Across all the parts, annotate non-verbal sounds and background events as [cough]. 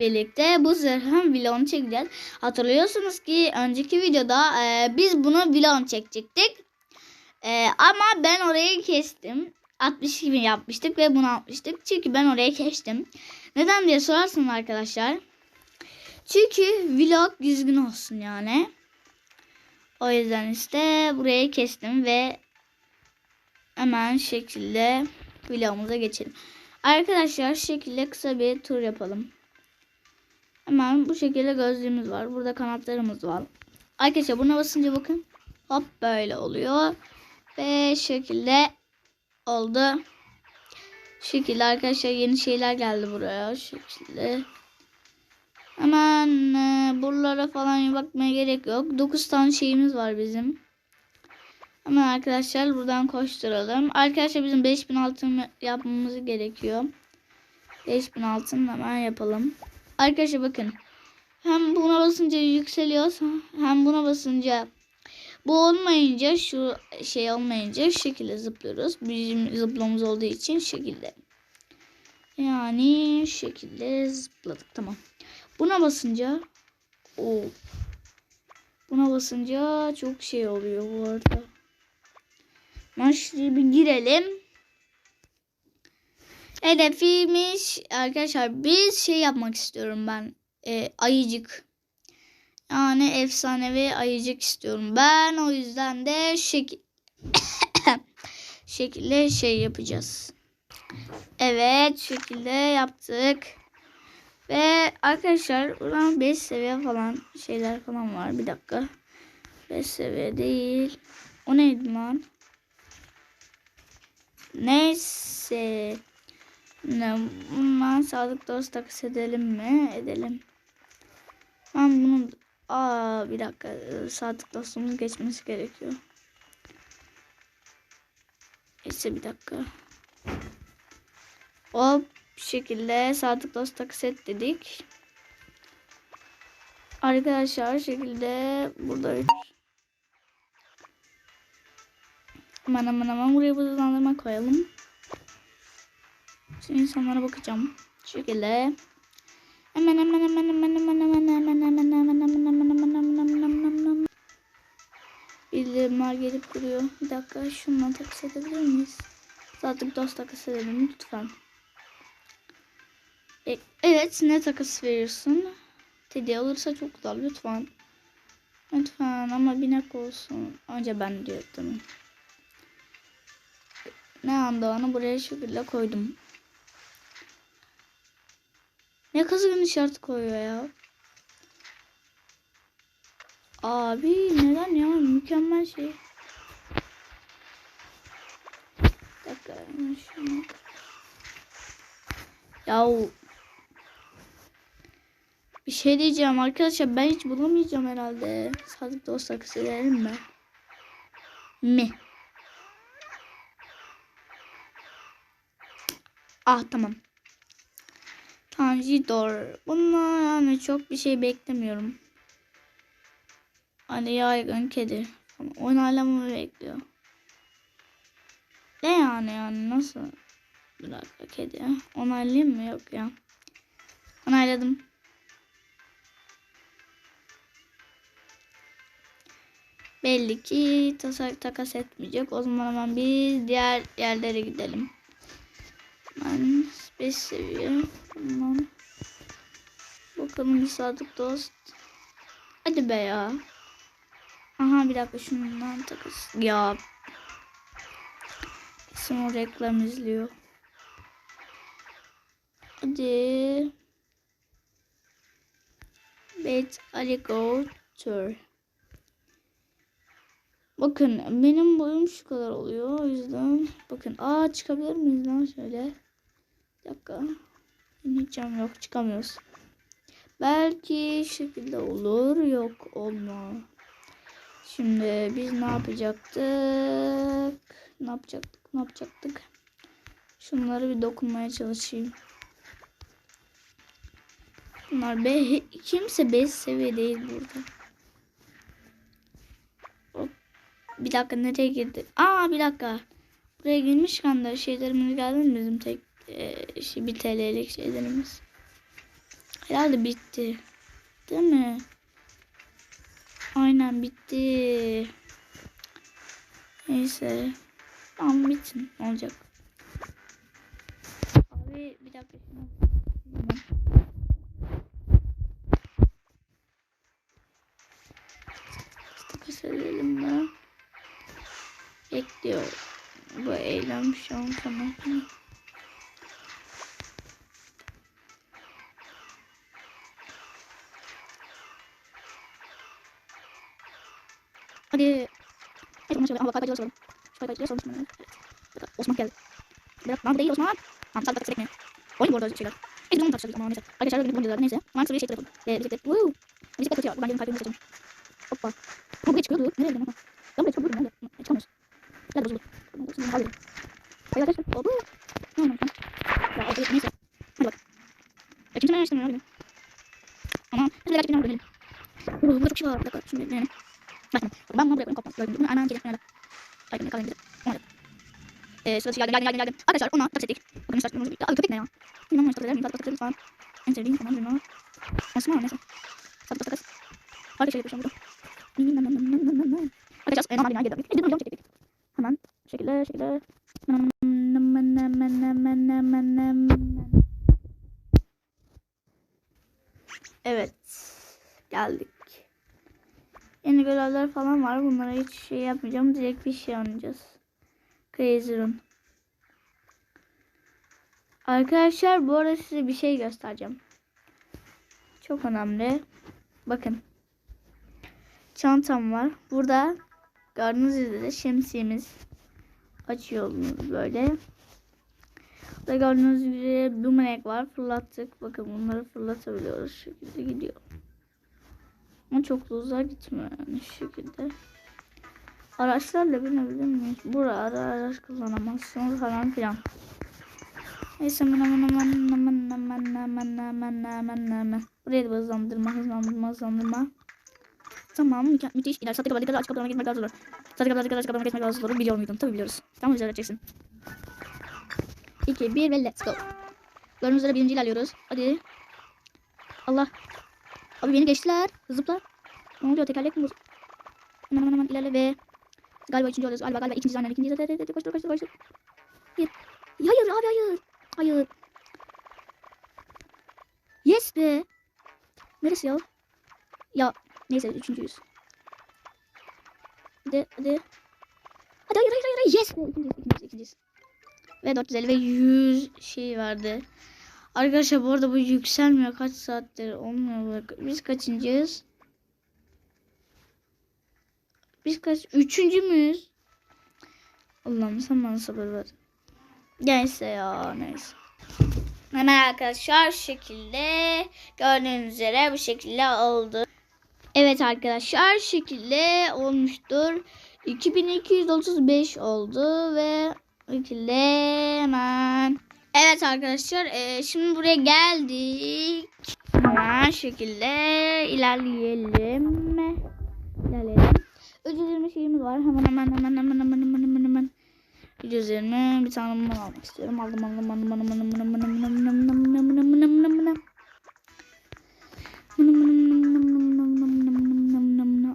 birlikte bu zırhın vlogunu çekeceğiz. Hatırlıyorsunuz ki önceki videoda e, biz bunu vlog çekecektik. E, ama ben orayı kestim. 60 gibi yapmıştık ve bunu atmıştık. Çünkü ben orayı kestim. Neden diye sorarsınız arkadaşlar. Çünkü vlog düzgün olsun yani. O yüzden işte burayı kestim ve hemen şekilde vlogumuza geçelim. Arkadaşlar şekilde kısa bir tur yapalım. Hemen bu şekilde gözlüğümüz var. Burada kanatlarımız var. Arkadaşlar buna basınca bakın. Hop böyle oluyor. Ve şekilde oldu. Şu şekilde arkadaşlar yeni şeyler geldi buraya. Şu şekilde. Hemen e, buralara falan bakmaya gerek yok. 9 tane şeyimiz var bizim. Hemen arkadaşlar buradan koşturalım. Arkadaşlar bizim 5000 altın yapmamız gerekiyor. 5000 altın hemen yapalım. Arkadaşlar bakın. Hem buna basınca yükseliyor hem buna basınca bu olmayınca şu şey olmayınca şu şekilde zıplıyoruz. Bizim zıplamamız olduğu için şu şekilde. Yani şu şekilde zıpladık tamam. Buna basınca o buna basınca çok şey oluyor bu arada. Şuraya bir girelim. Hedefimiz arkadaşlar biz şey yapmak istiyorum ben. E, ayıcık. Yani efsanevi ayıcık istiyorum. Ben o yüzden de şekil [coughs] şekilde şey yapacağız. Evet şekilde yaptık. Ve arkadaşlar buradan 5 seviye falan şeyler falan var. Bir dakika. 5 seviye değil. O neydi lan? Neyse. Bundan sağlık dost takas edelim mi? Edelim. Ben bunun Aa bir dakika sadık dostumuz geçmesi gerekiyor. Neyse bir dakika. Hop bir şekilde sadık dost takas et dedik. Arkadaşlar şekilde burada Hemen hemen hemen buraya hızlandırma koyalım. Şimdi insanlara bakacağım. Şu şekilde. Hemen hemen hemen hemen hemen hemen hemen hemen hemen hemen hemen hemen hemen hemen hemen Bildirimler gelip duruyor. Bir dakika şundan takas edebilir miyiz? Zaten dost takas edelim lütfen. E, evet ne takas veriyorsun? Teddy olursa çok güzel lütfen. Lütfen ama binek olsun. Önce ben diyordum. Ne anda onu buraya şekilde koydum. Ne kızgın işareti koyuyor ya. Abi neden ya mükemmel şey. Bir dakika şunu. Bir şey diyeceğim arkadaşlar ben hiç bulamayacağım herhalde. Sadık dost takısı verelim mi? Mi? Ah tamam. Tanjidor. Bunlar yani çok bir şey beklemiyorum. Hani yaygın kedi. Onaylamamı bekliyor. Ne yani yani nasıl? Bir dakika kedi. Onaylayayım mı? Yok ya. Onayladım. Belli ki tasak takas etmeyecek. O zaman hemen biz diğer yerlere gidelim. Ben 5 seviye. Tamam. Bakalım bir sadık dost. Hadi be ya. Aha bir dakika şundan takas. Ya. Kesin o reklam izliyor. Hadi. Bet Ali Go Tour. Bakın benim boyum şu kadar oluyor. O yüzden bakın. Aa çıkabilir miyiz lan şöyle? Bir dakika. İneceğim yok çıkamıyoruz. Belki şekilde olur. Yok olma. Şimdi biz ne yapacaktık? Ne yapacaktık? Ne yapacaktık? Şunları bir dokunmaya çalışayım. Bunlar be kimse 5 seviye değil burada. Hop. Bir dakika nereye girdi? Aa bir dakika. Buraya girmişken de şeylerimiz geldi mi bizim tek e, şey, bir TL'lik şeylerimiz. Herhalde bitti. Değil mi? Aynen bitti. Neyse. Tamam bitsin. Olacak. Abi bir dakika. Takas edelim mi? Bekliyor. Bu eylem şu an tamam. hadi basalım. Şuraya bayıt basalım. Evet. Osman geldi. Berat lan değil Osman. Tamam salta takacak mı? Oyun bu arada şeyler. Neyse bunu takacak ama neyse. Arkadaşlar bugün buncalarda neyse. Mantıklı bir şey telefon. Ee, bisiklet. Woo. Bisiklet kaçıyor. Bu bence kalbimi kaçırdım. Hoppa. Kavga çıkıyordu. Nereye gidiyorsun? Ben buraya çıkamadım. Nerede? Çıkamıyoruz. Gel bozuldu. Şimdi kalbim. Hayır arkadaşlar. Hoppa. Ne oldu? Ya o neyse. Hadi bak. Ya kimse ben yaşlamıyor abi. Ama hadi birazcık bir numara dönelim. Burada çok şey var. Bir dakika. Şimdi dönelim. Bakın. Ben bunu buraya koyayım. Kopma. Bunu anam gelip dönelim. Kalayım gidelim. Hadi. Ee, sırası geldim geldim geldim geldim. Arkadaşlar ona takas ettik. Bakın işte bunu. Abi köpek ne ya? Bilmem takas eder miyim? Takas ederiz falan. En sevdiğim falan bilmem. Osman neyse. Takas takas. Harika şey yapacağım burada. Arkadaşlar normal binaya gidelim. Bir video çektik. Hemen şekilde şekilde. Evet. Geldik. Yeni görevler falan var. Bunlara hiç şey yapmayacağım. Direkt bir şey oynayacağız. Crazy Run. Arkadaşlar bu arada size bir şey göstereceğim. Çok önemli. Bakın. Çantam var. Burada gördüğünüz üzere şemsiyemiz. Açıyoruz böyle. Burada gördüğünüz üzere boomerang var. Fırlattık. Bakın bunları fırlatabiliyoruz. Şu şekilde gidiyor. Ama çok da uzağa gitmiyor yani şu şekilde. Araçlarla binebilir miyiz? Burada araç kullanamazsınız falan filan. Neyse hemen hemen hemen hemen hemen hemen hemen hemen hemen. Buraya da hızlandırma hızlandırma hızlandırma. Tamam mü müthiş gider. Satı kadar açık kapılarına gitmek daha zor. Satı kadar açık kapılarına geçmek daha zor. Biliyor muydun? Tabii biliyoruz. Tamam güzel öğreteceksin. 2, 1 ve let's go. Gördüğünüz üzere birinci ilerliyoruz. Hadi. Allah. Abi beni geçtiler. Zıplar. Ne oluyor? Tekerlek mi bu? Hemen hemen hemen ilerle ve galiba üçüncü oluyoruz. Galiba galiba ikinci zaten ikinci zaten. Hadi koştur koştur koştur. Hayır. Hayır abi hayır. Hayır. Yes be. Neresi ya? Ya neyse üçüncüyüz. Hadi hadi. Hadi hayır hayır hayır. Yes be. İkinciyiz ikinciyiz ikinciyiz. Ve 450 ve 100 şey verdi. Arkadaşlar bu arada bu yükselmiyor. Kaç saattir olmuyor. Biz kaçıncıyız? Biz kaç? Üçüncü müyüz? Allah'ım sen bana sabır ver. Neyse ya neyse. Hemen arkadaşlar şu şekilde gördüğünüz üzere bu şekilde oldu. Evet arkadaşlar şekilde olmuştur. 2235 oldu ve şekilde hemen. Evet arkadaşlar e, şimdi buraya geldik. Hemen şekilde ilerleyelim. İlerleyelim. 320 şeyimiz var. Hemen hemen hemen hemen hemen hemen hemen hemen. 120 bir tane mum almak istiyorum. Aldım aldım aldım aldım aldım aldım aldım aldım aldım aldım aldım aldım aldım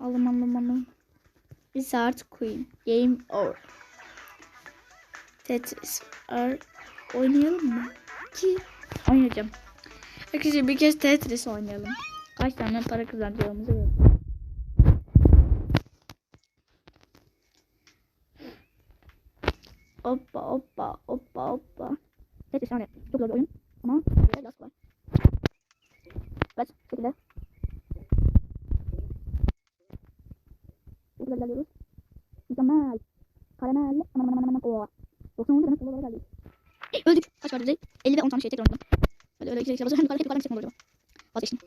Alım alım alım. Bir saat queen. Game over. Tetris. Ar oynayalım mı? Ki oynayacağım. Arkadaşlar bir kez Tetris oynayalım. Kaç tane para kazanacağımızı görelim. Hoppa hoppa hoppa hoppa. Tetris yani çok zor bir oyun ama biraz kolay. Evet şekilde. Çok güzel ilerliyoruz. Mükemmel. Karamel. Aman aman aman aman. Oha. 90 demek kolay geldi. Öldük. Kaç vardı bize? 50 ve 10 tane şey tekrar oynadım. Öyle öyle güzel güzel. Hem yukarı hep yukarı yüksek mi olur acaba? Vazgeçtim.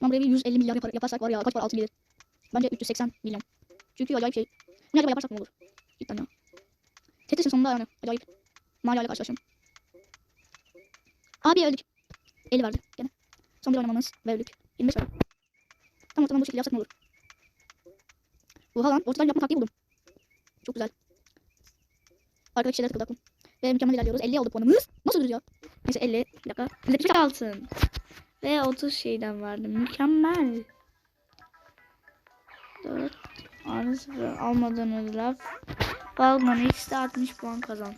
Ama buraya bir 150 milyar yapar, yaparsak var ya kaç para altın gelir. Bence 380 milyon. Çünkü acayip şey. Ne acaba yaparsak ne olur? Cidden ya. Tetris'in sonunda yani acayip. Mario ile karşılaşıyorum. Abi öldük. 50 vardı gene. Son bir oynamamız ve öldük. 25 var. Tamam tamam bu şekilde yapsak ne olur? Oha lan ortadan yapma taktiği buldum. Çok güzel. Arkadaki şeyler tıkıldı aklım. Ve mükemmel ilerliyoruz. 50 oldu puanımız. Nasıl ya? Neyse 50. Bir dakika. 175 altın. Ve 30 şeyden verdim. Mükemmel. 4 artı 0 almadan ödüler. Balman X'de 60 puan kazan.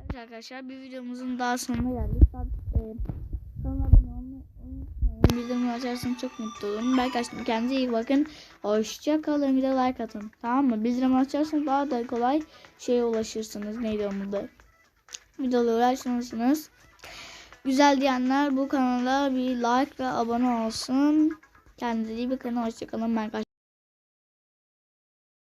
Evet arkadaşlar bir videomuzun daha sonuna geldik. Tabii, e, abone olmayı unutmayın. Bildirimleri açarsanız çok mutlu olurum. Açtım. Kendinize iyi bakın. Hoşça kalın. Bir de like atın. Tamam mı? Bildirim açarsanız daha da kolay şeye ulaşırsınız. Neydi onun da? Videoları açmalısınız. Güzel diyenler bu kanala bir like ve abone olsun. Kendinize iyi bakın. Hoşça kalın. Ben